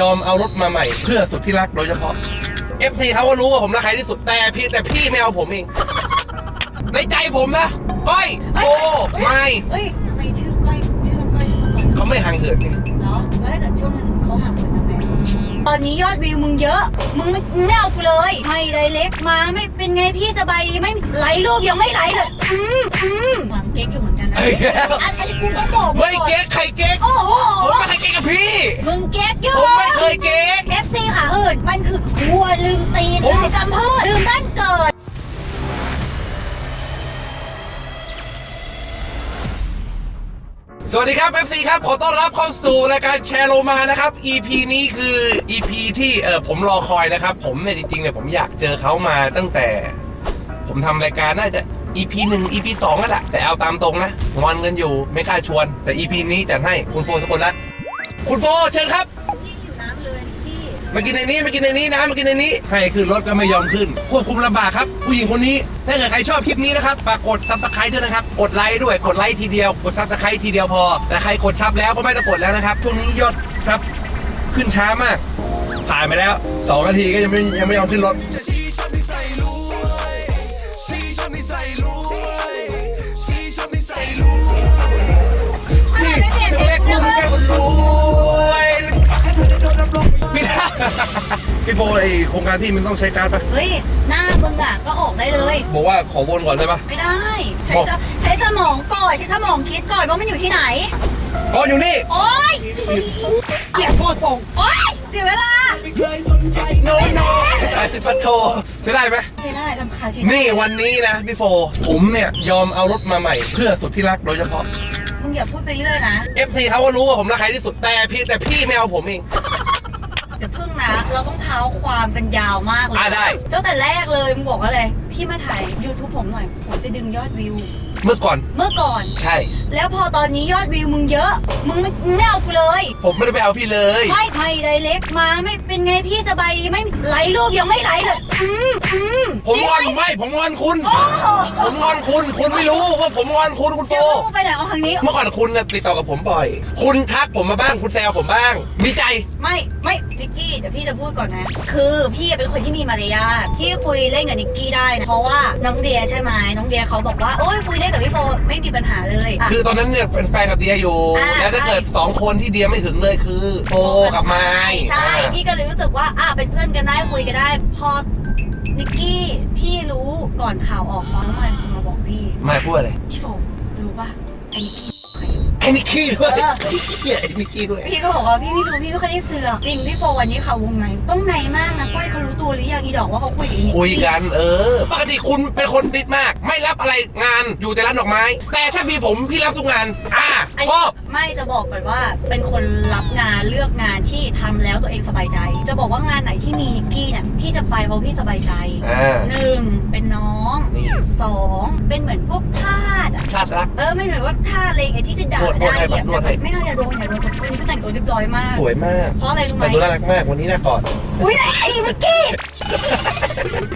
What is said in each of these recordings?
ยอมเอารถมาใหม่เพื่อสุดที่รักโดยเฉพาะ FC เขาก็รู้ว่าผมรักใครที่สุดแต่เพียงแต่พี่ไม่เอาผมเอง ในใจผมนะก้อยโอไม่เอ้ยทำไมชื่อก้อยชื่อน้องก้อยมาก่อนเขาไม่ห่างเหินไงเหรอแล้วถ้าเกิดช่วงหนึงเขาห่างกันทำไง ตอนนี้ยอดวิวมึงเยอะ มึงไม่มึงไม่เอากูเลย ไม่ไดเล็กมาไม่เป็นไงพี่สบายดีไม่ไหลรูปยังไม่ไหลเลยอืมอืมหวังเก๊กอยู่เหมือนกันนะเฮ้ยแล้วอันอันนี้กูต้องบอกงไม่ก่อนเก๊กใครเก๊กโอ้โหผมไม่เคยเก๊กกับพี่ มึงเก๊กอยู่ผมไม่เคยเก๊ก เอฟซีขาหืดมันคือวัวลืมตีนผมลืมกำพืชลืมบ้านเกิด สวัสดีครับ FC ครับ ขอต้อนรับเข้าสู่รายการแชร์โลมานะครับ EP นี้คือ EP ที่เออผมรอคอยนะครับ ผมเนี่ยจริงๆเนี่ยผมอยากเจอเขามาตั้งแต่ ผมทำรายการน่าจะ EP 1 EP 2นั่นแหละแต่เอาตามตรงนะงอนกันอยู่ไม่กล้าชวน แต่ EP นี้จัดให้คุณโฟสกลรัตน์คุณโฟเชิญครับ มากินในนี้มากินในนี้นะมากินในนี้ให้ขึ้นรถก็ไม่ยอมขึ้น ควบคุมลำบากครับ ผู้หญิงคนนี้ ถ้าเกิดใครชอบคลิปนี้นะครับฝากกดซับสไครต์ด้วยนะครับ กดไลค์ด้วยกดไลค์ทีเดียว กดซับสไครต์ทีเดียวพอ แต่ใครกดซับแล้วก็ไม่ต้องกดแล้วนะครับช่วงนี้ยอดซับขึ้นช้ามาก ผ่านไปแล้ว2นาทีก็ยังไม่ยังไม่ยอมขึ้นรถ พี่นะพี่โบไอโครงการพี่มันต้องใช้การดปะเฮ้ย หน้ามึงอะ ก็ออกได้เลย บอกว่าขอวนก่อนได้ปะไม่ได้ ใช้สใช้สมองก่อน ใช้สมองคิดก่อนว่ามันอยู่ที่ไหน อ๋ออยู่นี่ โอ๊ยเกลียดโคตรส่งโอ๊ยเสียเวลาโนโนไอสิปัทโทใช้ได้ไหมใช่ได้ลำคาญจริงนี่วันนี้นะพี่โฟ ผมเนี่ยยอมเอารถมาใหม่เพื่อสุดที่รักโดยเฉพาะ มึงอย่าพูดไปเรื่อยนะ FC เขาก็รู้ว่าผมรักใครที่สุดแต่เพียงแต่พี่ไม่เอาผมเองเดี๋ยวพึ่งนะ เราต้องเท้าความกันยาวมากเลยอะได้ ตั้งแต่แรกเลยมึงบอกว่าอะไร พี่มาถ่าย YouTube ผมหน่อย ผมจะดึงยอดวิว เมื่อก่อน เมื่อก่อน ใช่ แล้วพอตอนนี้ยอดวิวมึงเยอะ มึงไม่มึงไม่เอากูเลยผมไม่ได้ไปเอาพี่เลย ไม่ไม่ไดเล็กมาไม่เป็นไงพี่สบายดีไม่ไหลรูปยังไม่ไหลเลยอืมอืมผมงอนจริไหไม่ ผมงอนคุณ โอ้โหผมงอนคุณ คุณไม่รู้ว่าผมงอนคุณคุณโฟ เดี๋ยวมึงไปไหนเอาทางนี้ เมื่อก่อนคุณน่ะติดต่อกับผมบ่อย คุณทักผมมาบ้างคุณแซวผมบ้าง มีใจ ไม่ไม่นิกกี้เดี๋ยวพี่จะพูดก่อนนะ คือพี่เป็นคนที่มีมารยาทที่คุยเล่นกับนิกกี้ได้นะเพราะว่าน้องเดียใช่ไหมน้องเดียเขาบอกว่าโอ้ยคุยเล่นกับพี่โฟไม่มีปัญหาเลยะ คือตอนนั้นเนี่ยเป็นแฟนกับเดียอยู่ อ่าแล้วถ้าเกิดสองคนที่เดียไม่ถึงเลยคือโฟกับไม้ใช่ อ่า พี่ก็เลยรู้สึกว่าอะเป็นเพื่อนกันได้คุยกันได้ พอนิกกี้พี่รู้ก่อนข่าวออกตอนน้องมันมาบอกพี่ ไม่พูดอะไร พี่โฟรู้ป่ะไอ้นิกกี้ใคร ไอ้นิกกี้ด้วยเออไอ้เหี้ยไอ้นิกกี้ด้วย พี่ก็บอกว่าพี่ไม่รู้พี่ไม่เคยได้เสือกจริงพี่โฟวันนี้ข่าววงในต้องในมากนะก้อยเขารู้ตัวหรือยังอีดอกว่าเขาคุยกับอีนิกกี้คุยกันเออ ปกติคุณเป็นคนติดมาก ไม่รับอะไรงานอยู่แต่ร้านดอกไม้ แต่ถ้ามีผมพี่รับทุกงาน อ่าไอ้ชอบไม่จะบอกก่อนว่าเป็นคนรับงานเลือกงานที่ทำแล้วตัวเองสบายใจ จะบอกว่างานไหนที่มีนิกกี้เนี่ยพี่จะไปเพราะพี่สบายใจอ่าหนึ่งเป็นน้องนี่สองเป็นเหมือนพวกทาสอะชาติรักเออไม่เหมือนว่าทาสอะไรอย่างเงี้ยที่จะด่านวดนวดได้ให้เหยียบนวดให้ ไม่น่าจะโดนอย่าโดนวันนี้ก็แต่งตัวเรียบร้อยมาก สวยมากเพราะอะไรรู้ไหมแต่งตัวน่ารักมากวันนี้น่ากอดอุ้ยไอ้นิกกี้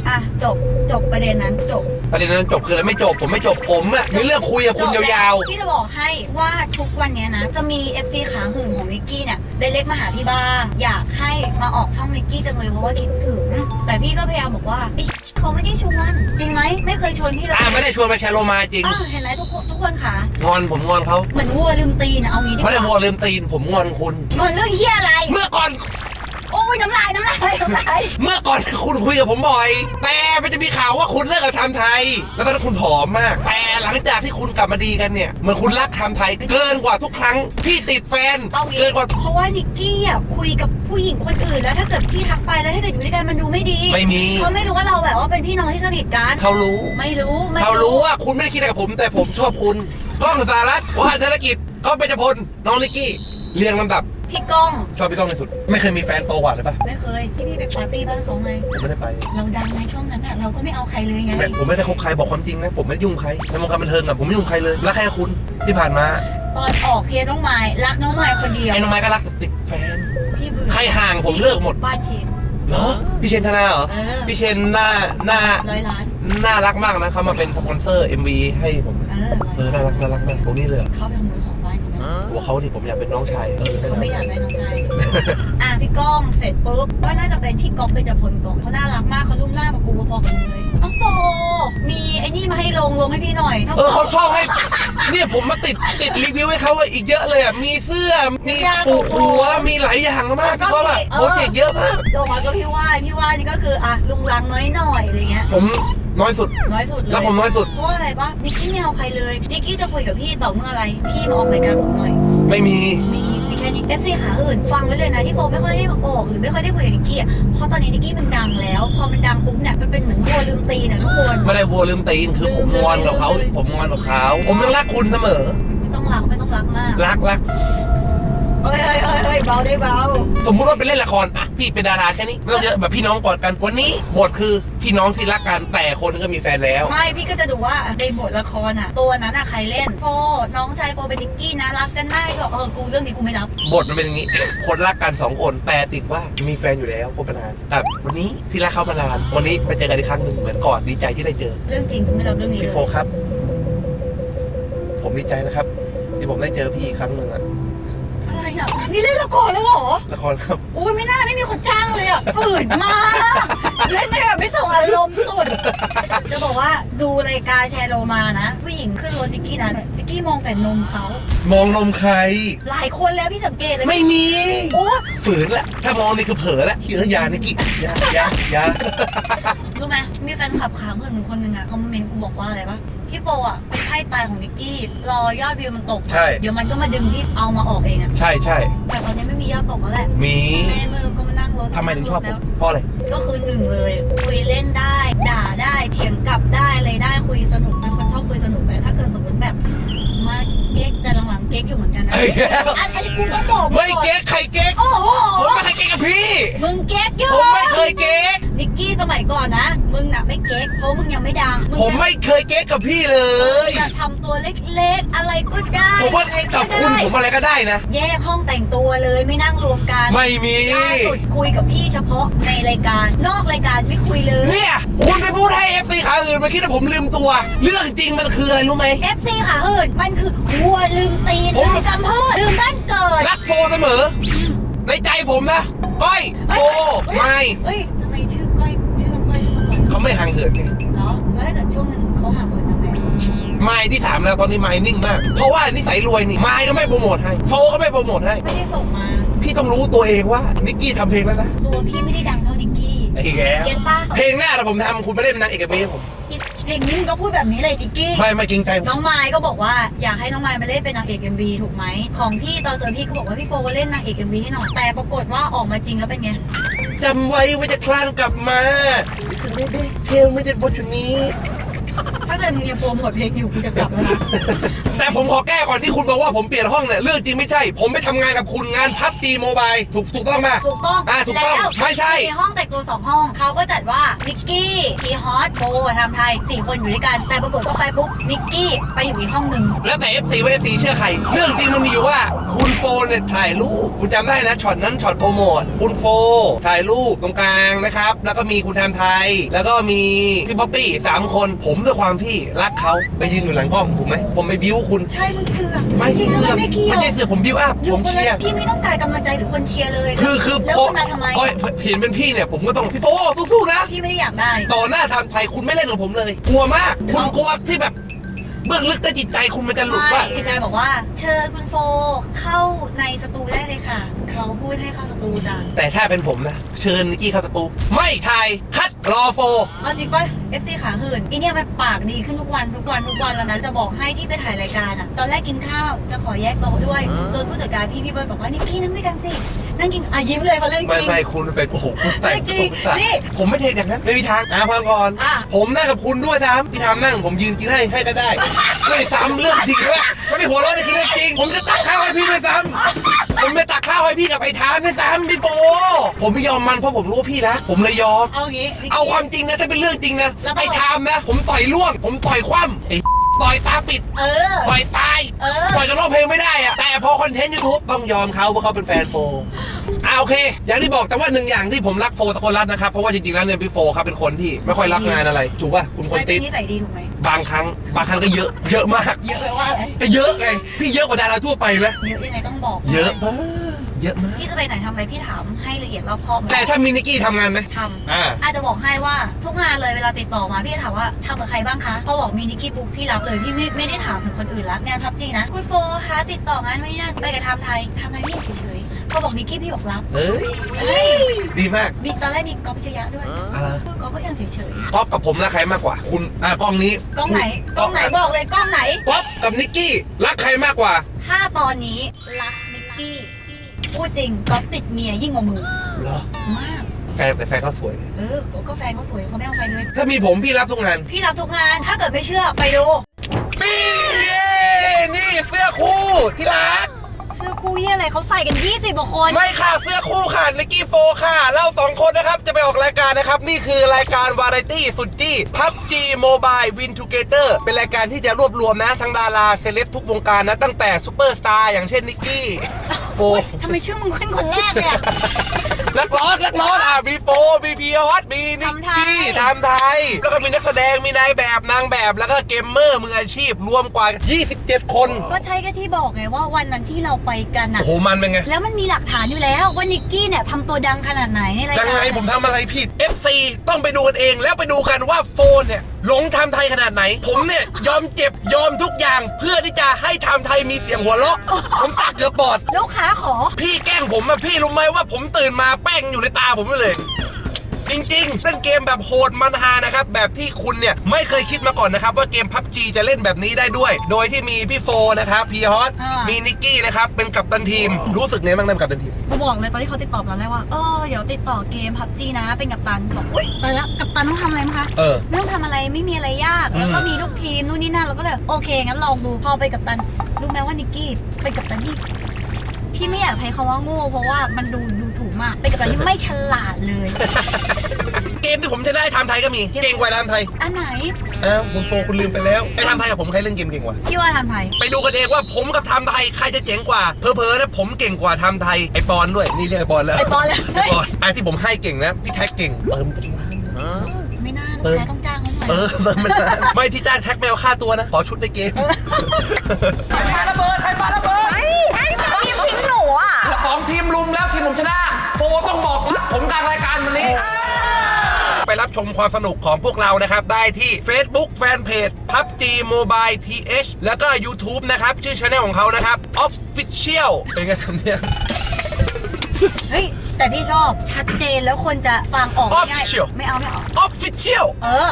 อะจบจบประเด็นนั้นจบประเด็นนั้นจบคืออะไรไม่จบผมไม่จบผมอะมีเรื่องคุยกับคุณจบยาวพี่จะบอกให้ว่าทุกวันเนี้ยนะ จะมี FC ขาหื่นของนิกกี้เนี่ยเดเล็กมาหาพี่บ้าง อยากให้มาออกช่องนิกกี้จังเลยเพราะว่าคิดถึงแต่พี่ก็พยายามบอกว่าเอ้ย เขาไม่ได้ชวน จริงไหมไม่เคยชวนพี่เลๆยอ่าไม่ได้ชวนมาแชร์โลมาจริงอะเห็นไหมทุกคนทุกคนขางอนผมงอนเขาเหมือนวัวลืมตีนอะเอางี้ดีกไม่ได้ว่าวัวลืมตีนผมงอนคุณ มันเรื่องเฮียอะไร เมื่อก่อน โอ้ยน้ำลายน้ำลายน้ำลายเมื่อก่อนคุณคุยกับผมบ่อย แต่มันจะมีข่าวว่าคุณเลิกกับไทำไทย แล้วตอนนั้นคุณผอมมาก แต่หลังจากที่คุณกลับมาดีกันเนี่ยเหมือนคุณรักไทำไทยเกินกว่าทุกครั้งพี่ติดแฟนเอางี้เกินกว่า เพราะว่านิกกี้อะคุยกับผู้หญิงคนอื่นแล้วถ้าเกิดพี่ทักไปแล้วถ้าเกิดอยู่ด้วยกันมันดูไม่ดีไม่มี เขาไม่รู้ว่าเราแบบว่าเป็นพี่น้องที่สนิทกันเขารู้ ไม่รู้ไม่เขารู้ว่าคุณไม่ได้คิดอะไรกับผม แต่ผมชอบคุณกล้องสารัตว่าธนกิจก็เป็นจพลน้องลิกกี้ เรียงลำดับ พี่ก้อง ชอบพี่ก้องที่สุด ไม่เคยมีแฟนโตกว่าเลยปะไม่เคย พี่พี่ไปปาร์ตี้บ้านเขาไง ผมไม่ได้ไปเราดังในช่วงนั้นอะเราก็ไม่เอาใครเลยไง ไม่ผมไม่ได้คบใครบอกความจริงนะ ผมไม่ได้ยุ่งใครในวงการบันเทิงอะผมไม่ยุ่งใครเลยรักแค่คุณที่ผ่านมาตอนออกเทียน้องไม้รักน้องไม้คนเดียว ไอ้น้องไม้ก็รักติดแฟน พี่เบื่อใครห่างผมเลิกหมด บ้านเชน เหรอ พี่เชนธนาเหรอ เออ พี่เชนหน้าหน้าร้อยล้าน น่ารักมากนะเขามาเป็นสปอนเซอร์ MV ให้ผม เออเออน่ารักน่ารักมากตรงนี้เลยอะเขาไปขโมยของ บ้านเขาไปตัวเขาที่ผมอยากเป็นน้องชายเออนั่นเขาแหไม่ละอยากได้น้องชายอะพี่ก้องเสร็จปุ๊บก็น่าจะเป็นพี่ก๊อฟเบญจพลก่อนเขาน่ารักมากเขารุ่มหน้ากับกูพอๆกันเลยน้องโฟมีไอ้นี่มาให้ลงลงให้พี่หน่อยเออเขาชอบให้เนี่ยผมมาติดติดรีวิวให้เขาอะอีกเยอะเลยอะมีเสื้อมีปูหัวมีหลายอย่างมากพี่เขาอะโปรเจกต์เยอะมากลงมาก็พี่ว่ายพี่ว่ายนี่ก็คืออะลุงลังน้อยหน่อยอะไรเงี้ยผม น้อยสุด น้อยสุดเลยแล้วผมน้อยสุด เพราะว่าอะไรปะนิกกี้ไม่เอาใครเลยนิกกี้จะคุยกับพี่ต่อเมื่ออะไร พี่มาออกรายการผมหน่อย ไม่มี มีมีแค่นี้ FC ขาอื่น ฟังไว้เลยนะที่โฟไม่ค่อยได้ออกหรือไม่ค่อยได้คุยกับนิกกี้อะเพราะตอนนี้นิกกี้มันดังแล้ว พอมันดังปุ๊บเนี่ยมันเป็นเหมือนวัวลืมตีนอะทุกคน ไม่ได้วัวลืมตีนคือผมงอนกับเขาผมงอนกับเขาผมยังรักคุณเสมอไม่ต้องรักไม่ต้องรักมาก รักรัก เฮ้ยเฮ้ยเฮ้ยเฮ้ยเบาได้เบา สมมุติว่าไปเล่นละครอะพี่เป็นดาราแค่นี้ไม่ต้องเยอะแบบพี่น้องกอดกันวันนี้บทคือพี่น้องที่รักกันแต่คนนึงก็มีแฟนแล้ว ไม่พี่ก็จะดูว่าในบทละครอะ ตัวนั้นอะใครเล่นโฟน้องชายโฟเป็นนิกกี้นะรักกันมากบอกเออกูเรื่องนี้กูไม่รับบทมันเป็นอย่างนี้ คนรักกันสองคนแต่ติดว่ามีแฟนอยู่แล้วคบมานานแต่วันนี้ที่รักเขามานานวันนี้ไปเจอกันอีกครั้งหนึ่งเหมือนกอดดีใจที่ได้เจอเรื่องจริงกูไม่รับเรื่องนี้พี่โฟครับ ผมดีใจนะครับ ที่ผมได้เจอพี่อีกครั้งหนึ่งอะ อะไรอะนี่เล่นละครแล้วเหรอละครครับ อุ้ยไม่น่าไม่มีคนจ้างเลยอะฝืนมากเล่นได้แบบไม่ส่งอารมณ์สุด จะบอกว่าดูรายการแชร์โลมานะ ผู้หญิงขึ้นรถนิกกี้นะนิกกี้มองแต่นมเขา มองนมใคร หลายคนแล้วพี่สังเกตเลยไม่มีโอ้ฝืนละถ้ามองนี่คือเผลอละเฮ้ยอยานิกิอยาอยาอยา รู้ไหมมีแฟนคลับขาเพื่อนคนหนึ่งอะคอมเมนต์กูบอกว่าอะไรปะพี่โปอะเป็นไพ่ตายของนิกกี้รอยอดวิวมันตกใช่ เดี๋ยวมันก็มาดึงที่เอามาออกเองอะใช่ใช่แต่ตอนนี้ไม่มียอดตกแล้วแหละมีแม่มือก็มานั่งรถทำไมถึงชอบผแล้มว เพราะอะไร ก็คือหนึ่งเลย คุยเล่นได้ ด่าได้เถียงกลับได้อะไรได้คุยสนุกเป็นคนชอบคุยสนุก ก๊กอยู่เหมือนกันนะเอ้ยอันอันนี้กูต้องบอกไม่เก๊กใครเก๊กโอ้โห ผมไม่เคยเก๊กกับพี่ มึงเก๊กอยู่ผมไม่เคยเก๊ก นิกกี้สมัยก่อนนะ มึงน่ะไม่เก๊กเพราะมึงยังไม่ดังงผมไม่เคยเก๊กกับพี่เลย จะทำตัวเล็กๆ อะไรก็ได้ผมว่าอะไรกับคุณได้ผมอะไรก็ได้นะ แยกห้องแต่งตัวเลยไม่นั่งรวมกันไม่มี ล่าสุดคุยกับพี่เฉพาะในรายการ นอกรายการไม่คุยเลยเนี่ยคุณไปพู ดให้เอฟซีขาอื่นมาคิดว่าผมลืมตัว เรื่องจริงมันคืออะไรรู้ไหม FC ค่ะเฮิร์ดมันคือวัวลืมตีนผมลืมกำเพิดลืมบ้านเกิดรักโฟเสมอ ในใจผมนะก้อยโฟไม่ เฮ้ยทำไมชื่อก้อยชื่อน้องก้อยขึ้นมาก่อนเขาไม่ห่างเหินไงเหรอแล้วถ้าเกิดช่วงหนึ่งเขาห่างเหินทำไมไม่ที่สามแล้วตอนนี้ไม่นิ่งมาก เพราะว่านิสัยรวยนี่ไม่ก็ไม่โปรโมทให้ โฟก็ไม่โปรโมทให้ ไม่ได้ส่งมา พี่ต้องรู้ตัวเองว่านิกกี้ทำเพลงแล้วนะ ตัวพี่ไม่ได้ดังเท่า นิกกี้ไอ้แกเก็ตปะเพลงหน้าแต่ผมทำคุณไม่ได้เป็นนางเอกกับเพลงผมอีเพลงนี้มึงก็พูดแบบนี้เลยนิกกี้ ไม่ไม่จริงใจผมน้องไม้ก็บอกว่าอยากให้น้องไม้มาเล่นเป็นนางเอกเอ็มวีถูกไหมของพี่ตอนเจอพี่ก็บอกว่าพี่โฟเล่นนางเอกเอ็มวีให้หน่อยแต่ปรากฏว่าออกมาจริงแล้วเป็นไงจำไว้ว่าจะคลานกลับมา Listen baby tell me that what you need ถ้าเกิดมึงยังโปรโมทเพลงอยู่กูจะกลับแล้วนะแต่ผมขอแก้ก่อนที่คุณบอกว่าผมเปลี่ยนห้องเนี่ยเรื่องจริงไม่ใช่ ผมไปทำงานกับคุณงานพับจีโมบายถูกถูกต้องไหมถูกต้องอ่าถูกต้องแล้วไม่ใช่ห้องแต่งตัวสองห้องเขาก็จัดว่านิกกี้พีฮอตโบทำไทยสี่คนอยู่ด้วยกัน แต่ปรากฏเข้าไปปุ๊บนิกกี้ไปอยู่อีกห้องหนึ่งแล้วแต่ FC ว่า FC เชื่อใคร เรื่องจริงมันมีอยู่ว่า คุณโฟเนี่ยถ่ายรูปคุณจำได้นะช็อตนั้นช็อตโปรโมทคุณโฟ ถ่ายรูปตรงกลางนะครับ แล้วก็มีคุณแทมไทย แล้วก็มีพี่ป๊อปปี้สามคน ผมด้วยความที่รักเขาไปยืนอยู่หลังกล้องถูกไหมผมไปบิ้วคุณ ใช่มึงเสือกไม่จริใช่งๆเสืแล้อวมันไม่เกี่ยวไม่ใช่เสือผมบิ้วอัพอยู่ผมคนเชียละร์พี่ไม่ต้องการกำลังใจหรือคนเชียร์เลยคือคือแล้วพอคุณมาทำไมพอเห็นเป็นพี่เนี่ยผมก็ต้องพี่โฟสู้ๆนะ พี่ไม่ได้อยากได้ ต่อหน้าทางไทยคุณไม่เล่นกับผมเลย กลัวมาก คุณกลัวที่แบบ เบื้องลึกใต้จิตใจคุณมันจะหลุดไม่ว่าทีมงานบอกว่า เชิญคุณโฟเข้าในสตูได้เลยค่ะ เขาพูดให้เข้าสตูจ้ะแต่ถ้าเป็นผมนะ เชิญนิกกี้เข้าสตู ไม่ทาย คัดรอโฟ เอาจริงป่ะ FC ขาหื่นอีเนี่ยมันปากดีขึ้นทุกวันทุกวันทุกวันแล้วนะจะบอกให้ที่ไปถ่ายรายการอะ ตอนแรกกินข้าวจะขอแยกโต๊ะด้วย จนผู้จัดการพี่พี่เบิร์ดบอกว่านิกกี้นั่งด้วยกันสิ นั่งกินอะยิ้มเลยมาเรื่องจไม่ริง ไม่คุณไปโอ้โหคุณแต่งจริงผมใส่นี่ผมไม่เทอย่างนั้นไม่มีทางอะฟังก่อน อะ ผมนั่งกับคุณด้วยซ้ำพี่ทามนั่งผมยืนกินให้ให้ก็ได้ ไม่ซ้ำเรื่องจริงด้วยไม่ได้หัวเราะนี่คือเรื่องจริง ผมจะตักข้าวให้พี่ด้วยซ้ำผมจะตักข้าวให้พี่กับไอ้ทามด้วยซ้ำพี่โฟผมไม่ยอมมันเพราะผมรู้ว่าพี่รักผมเลยยอม เอางี้นิกกี้ เอาความจริงนะถ้าเป็นเรื่องจริงนะแล้วทำไมไอ้ทามนะ ผมต่อยล่วง ผมต่อยคว่ำไอ้ ต่อยตาปิด เออ ต่อยตาย เออ ต่อยกับร้องเพลงไม่ได้อะแต่พอคอนเทนต์ยูทูบต้องยอมเขาเพราะเขาเป็นแฟนโฟอะโอเค อย่างที่บอกแต่ว่าหนึ่งอย่างที่ผมรักโฟตะโกนรัตนะครับ เพราะว่าจริงๆแล้วเนี่ยพี่โฟครับเป็นคนที่ไม่ค่อยรับงานอะไร ถูกป่ะคุณคนไม่เป็ตินดนิสัยดีถูกไหมบางครั้ง บางครั้งก็เยอะเยอะมากเยอะไปว่าอะไรก็เยอะไงพี่เยอะกว่าดาราทั่วไปไหมเยอะยังไงต้องบอกเยอะมาก เยอะมาก พี่จะไปไหนทำอะไรพี่ถามให้ละเอียดรอบคอบแต่ถ้ามินิกกี้ทำงานไหมทอ่าำอาจจะบอกให้ว่าทุกงานเลยเวลาติดต่อมาพี่จะถามว่าทำกับใครบ้างคะพอบอกมีนิกกี้ปุ๊บพี่รับเลยพี่ไม่ไม่ได้ถามถึงคนอื่นละงานพับจีนะคุณโฟคะติดต่องานไม่ได้ไปกับทำไทยทำไทยพี่เฉยๆพอบอกนิกกี้พี่บอกรับเฮ้ยเฮ้ยดีมากมีตอนแรกมีก๊อฟพิชยะด้วยอะไรพูดก๊อฟก็ยังเฉยก๊อฟกับผมรักใครมากกว่า คุณ อ่ากล้องนี้ๆกล้องไหนกล้องไหนบอกเลยกล้องไหน ก๊อฟกับนิกกี้รักใครมากกว่า ถ้าตอนนี้รักนิกกี้ พูดจริงก๊อฟติดเมียยิ่งกว่ามึงเหรอมาก แฟนแต่แฟนเขาสวยเลยเออก็แฟนเขาสวยเขาไม่เอาใครเลย ถ้ามีผมพี่รับทุกงานพี่รับทุกงาน ถ้าเกิดไม่เชื่อไปดู ปิ้งเย้นี่เสื้อคู่ที่รักเสื้ อคู่เยี่ยอะไรเขาใส่กัน 20กว่าคน ไม่ค่ะเสื้อคู่ค่ะนิกกี้โฟค่ะ เราสองคนนะครับจะไปออกรายการนะครับ นี่คือรายการวาไรตี้สุดจี้พับจีโมบายวินทูเกเตอร์เป็นรายการที่จะรวบรวมนะ ทั้งดาราเซเลบทุกวงการนะ ตั้งแต่ซูเปอร์สตาร์อย่างเช่นนิกกี้โฟทำไมชื่อมึงขึ้นคนแรกเลยอะ นักร้องนักร้องอะมีโฟมีพีออสมีนิกกี้ทำไทย แล้วก็มีนักแสดงมีนายแบบนางแบบแล้วก็เกมเมอร์มืออาชีพรวมกว่า 27 คน ก็ใช่ก็ที่บอกไงว่าวันนั้นที่เราไปกันอะโอ้โหมันเป็นไง แล้วมันมีหลักฐานอยู่แล้วว่านิกกี้เนี่ยทำตัวดังขนาดไหนในรายยัการงไงผมทำอะไรผิด FC ต้องไปดูกันเองแล้วไปดูกันว่าโฟนเนี่ย หลงทำไทยขนาดไหน ผมเนี่ยยอมเจ็บยอมทุกอย่าง เพื่อที่จะให้ทำไทยมีเสียงหัวเราะ ผมตักเกือบบอด ลูกค้าขอ พี่แกล้งผมอะพี่รู้ไหมว่าผมตื่นมาแป้งอยู่ในตาผมเลย จริงๆเล่นเกมแบบโหดมันฮานะครับแบบที่คุณเนี่ยไม่เคยคิดมาก่อนนะครับว่าเกมพับจีจะเล่นแบบนี้ได้ด้วย โดยที่มีพี่โฟนะครับพีฮอตอ่ามี มีนิกกี้นะครับเป็นกัปตันทีม รู้สึกไงบ้างนะเป็นกัปตันทีมกูบอกเลยตอนที่เขาติดต่อมาแล้วว่า เออเดี๋ยวติดต่อเกมพับจีนะ เป็นกัปตันบอกอุ้ยตายแล้วกัปตันต้องทำอะไรมั้งคะเออ ไม่ต้องทำอะไรไม่มีอะไรยากอืมแล้วก็มีลูกทีมนู่นนี่นั่นเราก็เลยโอเคงั้นลองดูพอไปกับตันรู้ไหมว่านิกกี้เป็นกับตันที่พี่ไม่อยากใช้คำว่าโง่เพราะว่ามันดูดูถูก มาก เป็นกับตันที่ไม่ฉลาดเลย เกมที่ผมจะได้ทำไทยก็มี เก่งกว่าทำไทยอันไหนอ้าวคุณโฟคุณลืมไปแล้วไอ้ทำไทยกับผมใครเล่นเกมเก่งกว่า พี่ว่าทำไทย ไปดูกันเองว่าผมกับทำไทยใครจะเจ๋งกว่า เพอเพอๆนะผมเก่งกว่าทำไทย ไอปอนด้วย นี่เรียกไอปอนแล้วไอปอนเลยไอปอนไอที่ผมให้เก่งนะ พี่แท็กเก่ง เติมเป็นล้านไม่น่าเอลูกอค้าต้องจ้างเขาหน่อยเออเติมเป็นล้านไม่ที่จ้างแท็กไม่เอาค่าตัวนะ ขอชุดในเกม ชมความสนุกของพวกเรานะครับ ได้ที่ Facebook Fanpage PUBG Mobile TH แล้วก็ YouTube นะครับ ชื่อช anel ของเขานะครับ Official เป็นไงทำเนี่ยเฮ้ย แต่พี่ชอบชัดเจนแล้วคนจะฟังออกง่าย Official ๆไม่เอาไม่เอา Official เออ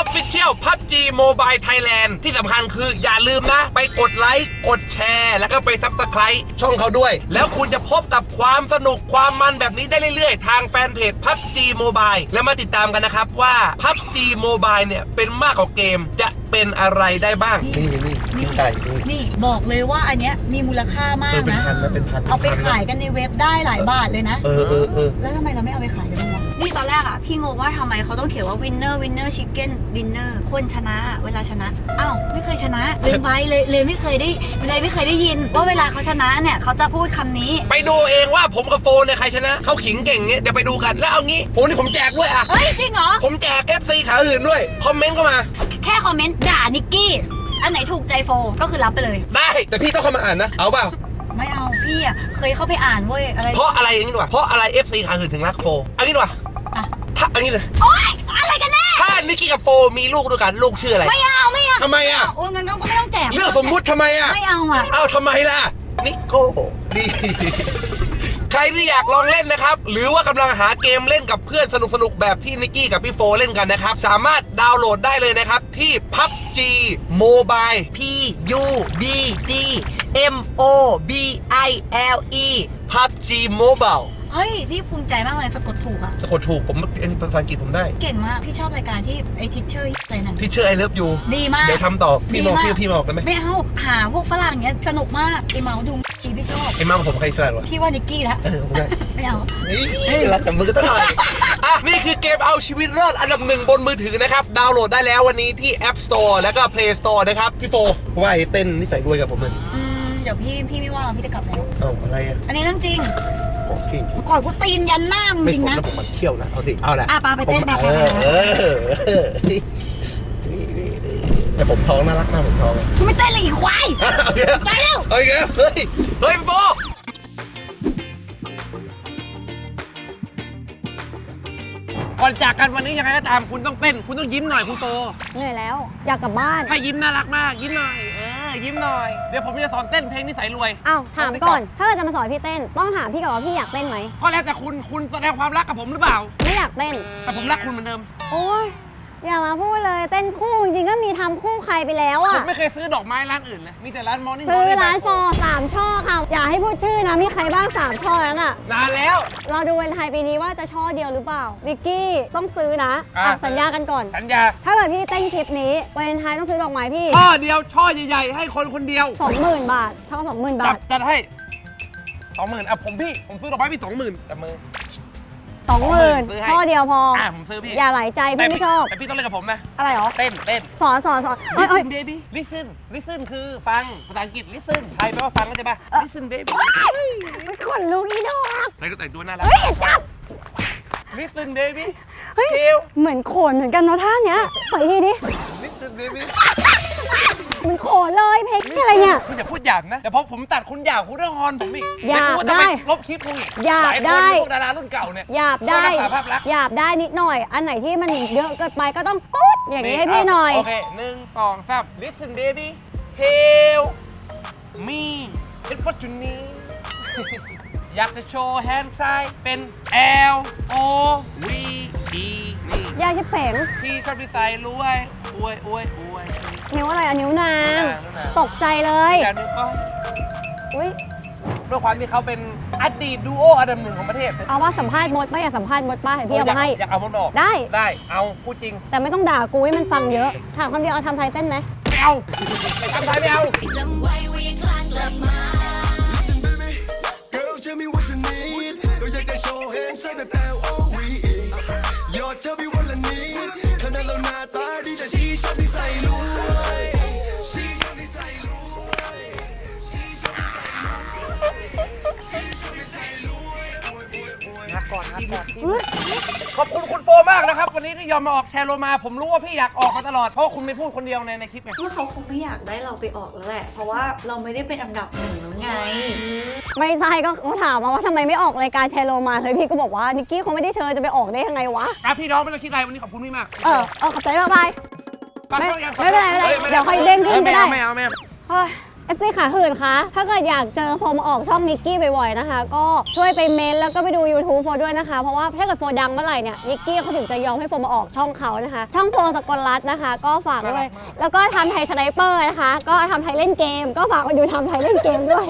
Official PUBG Mobile Thailand ที่สำคัญคืออย่าลืมนะ ไปกดไลค์ กดแชร์ แล้วก็ไป Subscribe ช่องเขาด้วย แล้วคุณจะพบกับความสนุกความมันแบบนี้ได้เรื่อยๆ ทางแฟนเพจ PUBG Mobile แล้วมาติดตามกันนะครับว่า PUBG Mobile เนี่ยเป็นมากกว่าเกมจะเป็นอะไรได้บ้าง นี่นี่นี่ไก่นี่ นี่บอกเลยว่าอันเนี้ยมีมูลค่ามากเออเป็นนะ พันนะเป็นพันเอาไปขายกันในเว็บได้หลายบาทเลยนะ เออเออเออแล้วทำไมเราไม่เอาไปขายกันบ้างวะนี่ตอนแรกอะ พี่งงว่าทำไมเขาต้องเขียนว่า winner winner chicken dinner คนชนะเวลาชนะ อ้าวไม่เคยชนะลืมไปเลยเลยไม่เคยได้เลยไม่เคยได้ยิน ว่าเวลาเขาชนะเนี่ยเขาจะพูดคำนี้ ไปดูเองว่าผมกับโฟนเนี่ยใครชนะเขาขิงเก่งเงี้ยเดี๋ยวไปดูกันแล้วเอางี้ผมนี่ผมแจกด้วยอะ เฮ้ย จริงเหรอ ผมแจก FC ขาอื่นด้วย คอมเมนต์เข้ามา แค่คอมเมนต์ด่านิกกี้ อันไหนถูกใจโฟก็คือรับไปเลย ได้ แต่พี่ต้องเข้ามาอ่านนะ เอาเปล่า ไม่เอาพี่อะเคยเข้าไปอ่านเว้ยอะไรเพราะอะไรอย่างนี้ดีกว่าเพราะอะไร FC ขาอื่นถึงรักโฟเอันนี้ดีกว่าอะถ้าอันนี้เลย โอ๊ยอะไรกันแน่ถ้านิกกี้กับโฟมีลูกด้วยกันลูกชื่ออะไร ไม่เอาไม่เอาทำไมอะ โอ้ยงั้นก็ไม่ต้องแจกเรื่องสมมุติทำไมอะ ไม่เอาอะ เอ้าทำไมล่ะ นิโก้ดี ใครที่อยากลองเล่นนะครับ หรือว่ากำลังหาเกมเล่นกับเพื่อนสนุกๆแบบที่นิกกี้กับพี่โฟเล่นกันนะครับ สามารถดาวน์โหลดได้เลยนะครับ ที่ PUBG Mobile P U B D M O B I L E PUBG Mobile เฮ้ยพี่ภูมิใจมากเลยสะกดถูกอะสะกดถูกผมเอ็นภาษาอังกฤษผมได้เก่งมาก พี่ชอบรายการที่ไอทิชเชอร์อะไรนั่นพี่เชื่อไอเลิฟยูดีมากเดี๋ยวทำต่อพี่มองดีากพี่พี่มองกันไหมไม่เอาหาพวกฝรั่งเนี้ยสนุกมากไอเมาส์ดูดีพี่ชอบไอ้มากกว่าผมใครฉลาดวะพี่ว่านิกกี้ละเออผมได้ไม่เอานี่รักกับมือก็ต้องหน่อยอะนี่คือเกมเอาชีวิตรอดอันดับหนึ่งบนมือถือนะครับดาวน์โหลดได้แล้ววันนี้ที่ App Store แล้วก็ Play Store นะครับพี่โฟว่าไอ้เต้นนิสัยรวยกับผมเลยอืม เดี๋ยวพี่พี่ไม่ว่างพี่จะกลับแล้ว เอ้าอะไรอะอันนี้เรื่องจริงโกของจริงก่อนกูตีนยันหน้ามึงไม่จริงสนนะ แล้วผมมันเที่ยวนะเอาสิเอาละอะปาไปเต้นผมแบบเออเออเออนี่นี่นี่นี่แต่ผมท้องน่ารักมากผมท้องอะกูไม่เต้นเลยอีควายเอาอีกแล้วไปแล้ว เอาอีกแล้วเฮ้ยเฮ้ยโฟก่อนจากกันวันนี้ยังไงก็ตามคุณต้องเต้น คุณต้องยิ้มหน่อยคุณโต เหนื่อยแล้ว อยากกลับบ้านถ้ายิ้มน่ารักมากยิ้มหน่อยเออ ยิ้มหน่อย เดี๋ยวผมจะสอนเต้นเพลงนิสัยรวย อ้าวถามก่อน ถ้าเกิดจะมาสอนพี่เต้น ต้องถามพี่ก่อนว่าพี่อยากเต้นไหม ก็แล้วแต่คุณ คุณแสดงความรักกับผมหรือเปล่า ไม่อยากเต้น แต่ผมรักคุณเหมือนเดิม โอ้ย อย่ามาพูดเลยเต้นคู่จริงๆก็มีทำคู่ใครไปแล้วผอะมไม่เคยซื้อดอกไม้ร้านอื่นเลย มีแต่ร้านมอร์นิ่งซื้อร้านฟอร์สามช่อค่ะ อย่าให้พูดชื่อนะมีใครบ้างสามช่อนั้นอะนานแล้วเราดูวันไทยปีนี้ว่าจะช่อเดียวหรือเปล่าวิกกี้ต้องซื้อนะอะ อะสัญญากันก่อน สัญญา ถ้าเกิดพี่เต้นคลิปนี้วันไทยต้องซื้อดอกไม้พี่ช่อเดียวช่อใหญ่ๆ ให้คนคนเดียว สองหมื่นบาท ช่อสองหมื่นจับาดทจัดให้สองหมื่นอะผมพี่ ผมซื้อดอกไม้พี่สองหมื่นจับมือ สองหมื่นซื้อให้ช่อเดียวพอออะผมซื้อพี่อย่าไหลใจพี่ไม่ชอบ แต่พี่ต้องเล่นกับผมนะอะไรหรอ เต้นเต้น สอนสอนสอนเอ้ยเอ้ย listen baby listen listen คือฟังภาษาอังกฤษ listen ไทยแปลว่าฟังเข้าใจป่ะ listen baby มันขนลุกอีดอกใครก็แต่งตัวน่ารัก เฮ้ยอย่าจับ listen baby เฮ้ย เกล เหมือนโขนเหมือนกันเนาะท่าเนี้ยไปทีดิ listen baby เห มันโขนเลยเพลงอะไรเนี่ย คุณอย่าพูดหยาบนะเดี๋ยวพอผมตัดคุณหยาบคุณเรื่องฮอนผมอีกหยาบเวกูจะไปได้ ลบคลิปมึงอีกหยาบลคนได้พวกดารารุ่นเก่าเนี่ยหยาบได้ต้องรักษาภาพลักษณ์หยาบได้นิดหน่อย อันไหนที่มันเยอะเกินไปก็ต้องปุ๊ดอย่างนี้ให้พี่หน่อย โอเคหนึ่งสองสาม listen baby tell me it's what you need อยากจะโชว์แฮนด์ซ้ายเป็น L O V E นี่ยากชิบเป๋งพี่ชอบดีไซน์รวยอวยอวยอวย นิ้วอะไรอะนิ้วนางนิ้วนาง ตกใจเลยอย่างนึงก็อุ้ยด้วยความที่เขาเป็นอดีตดูโออันดับหนึ่งของประเทศเอาว่าสัมภาษณ์มดป้าอยากสัมภาษณ์มดป้าเห็นพี่เอามาให้ อยากเอามันมาออกได้ ได้เอาพูดจริง แต่ไม่ต้องด่ากูให้มันฟังเยอะ ถามคำเดียวเอาทำไทยเต้นไหมไม่เอาไม่ทำไทยไม่เอา Listen baby girl tell me what you need ก็อยากจะโชว์เห็นใส่แต่แต่ O V ขอบคุณคุณโฟมากนะครับ วันนี้ที่ยอมมาออกแชร์โลมา ผมรู้ว่าพี่อยากออกมาตลอด เพราะว่าคุณไม่พูดคนเดียวในในคลิปไง ว่าเขาคงไม่อยากได้เราไปออกแล้วแหละ เพราะว่าเราไม่ได้เป็นอันดับหนึ่งแล้วไง ไม่ใช่ก็เขาถามมาว่าทำไมไม่ออกรายการแชร์โลมาเลยพี่ก็บอกว่านิกกี้เขาไม่ได้เชิญจะไปออกได้ยังไงวะ ครับพี่น้องไม่ต้องคิดอะไรวันนี้ขอบคุณพี่มากเออเออขอบใจมากไป ฝากไม่ช่องยังไม่เป็นไรไม่เป็นไรฮ้เดี๋ยวค่อยเด้งขึ้นก็ได้ ไม่เอาไม่เอาไม่เอาเฮ้ย เอฟซีขาหื่นคะ ถ้าเกิดอยากเจอโฟมออกช่องนิกกี้บ่อยๆนะคะ ก็ช่วยไปเมนแล้วก็ไปดู YouTube โฟด้วยนะคะ เพราะว่าถ้าเกิดโฟดังเมื่อไหร่เนี่ยนิกกี้เขาถึงจะยอมให้โฟมาออกช่องเขานะคะ ช่องโฟสกลรัตน์นะคะ ก็ฝากด้วย แล้วก็ทำไทยสไนเปอร์นะคะ ก็ทำไทยเล่นเกม ก็ฝากไปดูทำไทยเล่นเกมด้วย